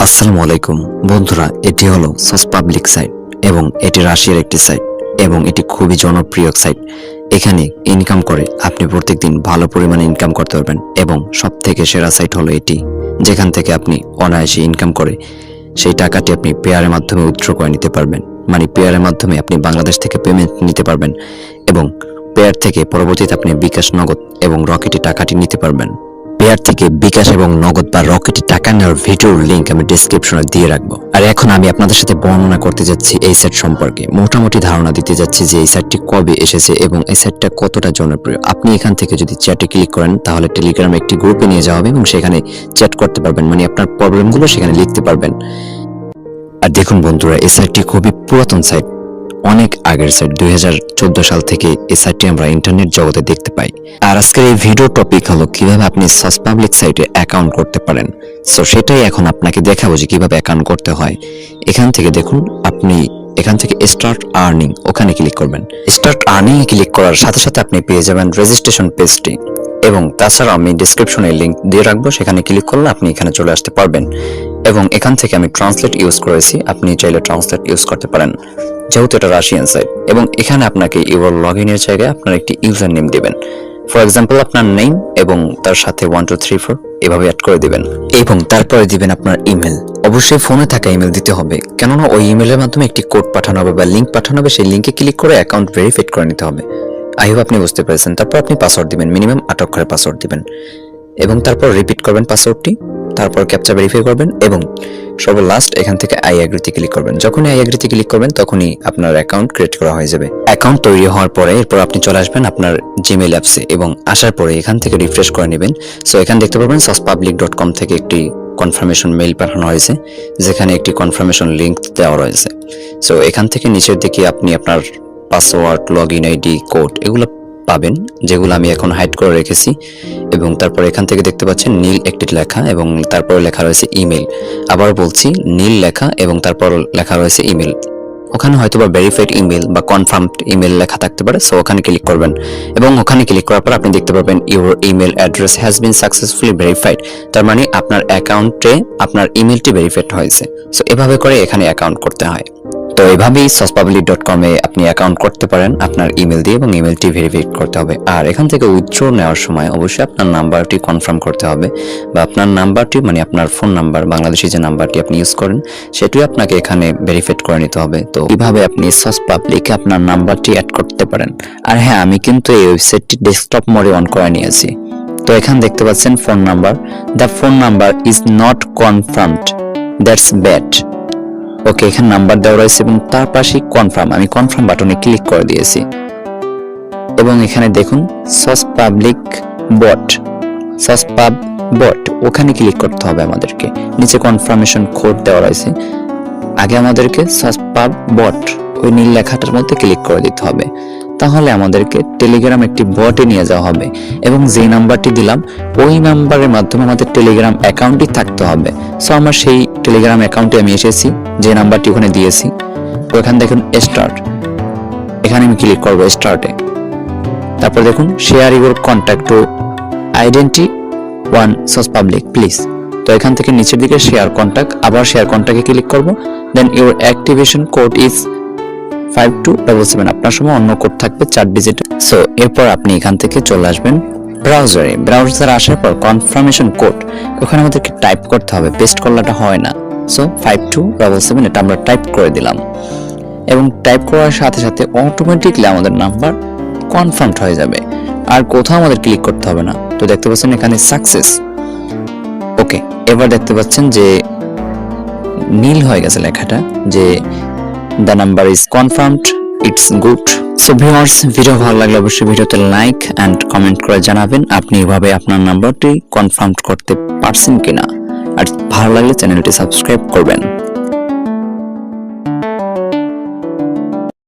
আসসালামু আলাইকুম। বন্ধুরা, এটি হলো সস পাবলিক সাইট এবং এটি রাশিয়ার একটি সাইট এবং এটি খুবই জনপ্রিয় সাইট। এখানে ইনকাম করে আপনি প্রত্যেকদিন ভালো পরিমাণে ইনকাম করতে পারবেন এবং সব থেকে সেরা সাইট হলো এটি। যেখান থেকে আপনি অনায়াসে ইনকাম করে সেই টাকাটি আপনি পেয়ারের মাধ্যমে উইথড্র করে নিতে পারবেন। মানে পেয়ারের মাধ্যমে আপনি বাংলাদেশ থেকে পেমেন্ট নিতে পারবেন এবং পেয়ার থেকে পরবর্তীতে আপনি বিকাশ, নগদ এবং রকেটে টাকাটি নিতে পারবেন। পেয়ার থেকে বিকাশ এবং নগদ বা রকেটে টাকা নেওয়ার ভিডিওর লিঙ্ক আমি ডিসক্রিপশনে দিয়ে রাখব। আর এখন আমি আপনাদের সাথে বর্ণনা করতে যাচ্ছি এই সেট সম্পর্কে। মোটামুটি ধারণা দিতে যাচ্ছি যে এই সেটটি কবে এসেছে এবং এই সেটটা কতটা জনপ্রিয়। আপনি এখান থেকে যদি চ্যাটে ক্লিক করেন, তাহলে টেলিগ্রামে একটি গ্রুপে নিয়ে যাওয়া হবে এবং সেখানে চ্যাট করতে পারবেন। মানে আপনার প্রবলেমগুলো সেখানে লিখতে পারবেন। আর দেখুন বন্ধুরা, এই সাইটটি খুবই পুরাতন সাইট। অনেক আগের সাইট দুই হাজার চোদ্দ সাল থেকে এই সাইটটি আমরা ইন্টারনেট জগতে দেখতে পাই। আর আজকের এই ভিডিও টপিক হলো কীভাবে আপনি সাস পাবলিক সাইটে অ্যাকাউন্ট করতে পারেন। সো সেটাই এখন আপনাকে দেখাবো যে কীভাবে অ্যাকাউন্ট করতে হয়। এখান থেকে দেখুন, আপনি এখান থেকে স্টার্ট আর্নিং ওখানে ক্লিক করবেন। স্টার্ট আর্নিং এ ক্লিক করার সাথে সাথে আপনি পেয়ে যাবেন রেজিস্ট্রেশন পেজটি এবং তাছাড়া আমি ডিসক্রিপশনে লিঙ্ক দিয়ে রাখব, সেখানে ক্লিক করলে আপনি এখানে চলে আসতে পারবেন। এবং এখান থেকে আমি ট্রান্সলেট ইউজ করেছি, আপনি চাইলে ট্রান্সলেট ইউজ করতে পারেন। যেহেতু এটা রাশিয়ান সাইট এবং এখানে আপনাকে ইউর লগ ইনের জায়গায় আপনার একটি ইউজার নেম দিবেন। ফর এক্সাম্পল আপনার নেম এবং তার সাথে ওয়ান টু থ্রি ফোর এভাবে অ্যাড করে দিবেন। এবং তারপরে দিবেন আপনার ইমেল অবশ্যই ফোনে থাকা ইমেল দিতে হবে, কেননা ওই ইমেলের মাধ্যমে একটি কোড পাঠানো হবে বা লিঙ্ক পাঠানো হবে, সেই লিঙ্কে ক্লিক করে অ্যাকাউন্ট ভেরিফাইড করে নিতে হবে। আই হোপ আপনি বুঝতে পেরেছেন। তারপর আপনি পাসওয়ার্ড দিবেন মিনিমাম আট অক্ষরের পাসওয়ার্ড দিবেন। এবং তারপর রিপিট করবেন পাসওয়ার্ডটি তারপর ক্যাপচা ভেরিফাই করবেন এবং সব লাস্ট এখান থেকে আই অ্যাগ্রিতে ক্লিক করবেন। যখনই আই অ্যাগ্রিতে ক্লিক করবেন, তখনই আপনার অ্যাকাউন্ট ক্রিয়েট করা হয়ে যাবে। অ্যাকাউন্ট তৈরি হওয়ার পরে এরপর আপনি চলে আসবেন আপনার জিমেল অ্যাপসে এবং আসার পরে এখান থেকে রিফ্রেশ করে নেবেন। সো এখানে দেখতে পাবেন সসপাবলিক ডট কম থেকে একটি কনফার্মেশন মেইল পাঠানো হয়েছে, যেখানে একটি কনফার্মেশন লিংক দেওয়া রয়েছে। সো এখান থেকে নিচের দিকে আপনি আপনার password log in ID code এগুলো পাবেন, যেগুলো আমি এখন হাইড করে রেখেছি এবং তারপর এখান থেকে দেখতে পাচ্ছেন নীল একটি লেখা এবং তারপর লেখা রয়েছে ইমেল আবার বলছি নীল লেখা এবং তারপর লেখা রয়েছে ইমেল ওখানে হয়তো বা ভেরিফাইড ইমেল বা কনফার্মড ইমেল লেখা থাকতে পারে সো ওখানে ক্লিক করবেন এবং ওখানে ক্লিক করার পর আপনি দেখতে পাবেন your email address has been successfully verified তার মানে আপনার অ্যাকাউন্টে আপনার ইমেলটি ভেরিফাইড হয়েছে। সো এভাবে করে এখানে অ্যাকাউন্ট করতে হয়। তো এভাবেই সসপাবলিক ডট কমে আপনি অ্যাকাউন্ট করতে পারেন, আপনার ইমেল দিয়ে এবং ইমেলটি ভেরিফাই করতে হবে। আর এখান থেকে উইথড্র নেওয়ার সময় অবশ্যই আপনার নাম্বারটি কনফার্ম করতে হবে বা আপনার নাম্বারটি মানে আপনার ফোন নাম্বার বাংলাদেশি যে নাম্বারটি আপনি ইউজ করেন সেটিও আপনাকে এখানে ভেরিফাইড করে নিতে হবে। তো কীভাবে আপনি সস পাবলিকে আপনার নাম্বারটি অ্যাড করতে পারেন। আর হ্যাঁ আমি কিন্তু এই ওয়েবসাইটটি ডেস্কটপ মোডে অন করে নিয়েছি। তো এখানে দেখতে পাচ্ছেন phone number the phone number is not confirmed that's bad okay, এখানে নাম্বার দেওয়া রয়েছে এবং তার পাশেই কনফার্ম আমি কনফার্ম বাটনে ক্লিক করে দিয়েছি। এবং এখানে দেখুন সস পাবলিক বট সস পাব বট ওখানে ক্লিক করতে হবে আমাদেরকে। নিচে কনফার্মেশন কোড দেওয়া রয়েছে। আগে আমাদেরকে সস পাব বট ওই নীল লেখাটার মধ্যে ক্লিক করে দিতে হবে। তাহলে আমাদেরকে টেলিগ্রাম একটি বটে নিয়ে যাওয়া হবে। এবং যে নাম্বারটি দিলাম, ওই নাম্বারের মাধ্যমে আমাদের টেলিগ্রাম অ্যাকাউন্টই থাকতে হবে। সো আমার সেই টেলিগ্রাম অ্যাকাউন্টে আমি এসেছি, যে নাম্বারটি ওখানে দিয়েছি। ওখানে দেখুন স্টার্ট এখানে আমি ক্লিক করব স্টার্টে তারপর দেখুন share your contact to identify one sauce public please তো এখান থেকে নিচের দিকে শেয়ার কন্ট্যাক্ট আবার শেয়ার কন্ট্যাক্টে ক্লিক করব। Then your activation code is five two double seven আপনার সময় অন্য কোড থাকবে, চার ডিজিট সো এরপর আপনি এখান থেকে চলে আসবেন। ব্রাউজারে ব্রাউজারে আসার পর কনফার্মেশন কোড ওখানে আমাদেরকে টাইপ করতে হবে পেস্ট করলাটা হয় না। So five two double seven এটা আমরা টাইপ করে দিলাম। এবং টাইপ করার সাথে সাথে অটোমেটিকলি আমাদের নাম্বার কনফার্মড হয়ে যাবে। আর কোথাও আমাদের ক্লিক করতে হবে না। তো দেখতে পাচ্ছেন এখানে সাকসেস ওকে এবার দেখতে পাচ্ছেন যে নীল হয়ে গেছে লেখাটা, যে the number is confirmed it's good so viewers video ভালো লাগলে অবশ্যই ভিডিওতে লাইক অ্যান্ড কমেন্ট করে জানাবেন আপনি এভাবে আপনার নাম্বারটি কনফার্ম করতে পারছেন কিনা। আর ভালো লাগলে চ্যানেলটি সাবস্ক্রাইব করবেন।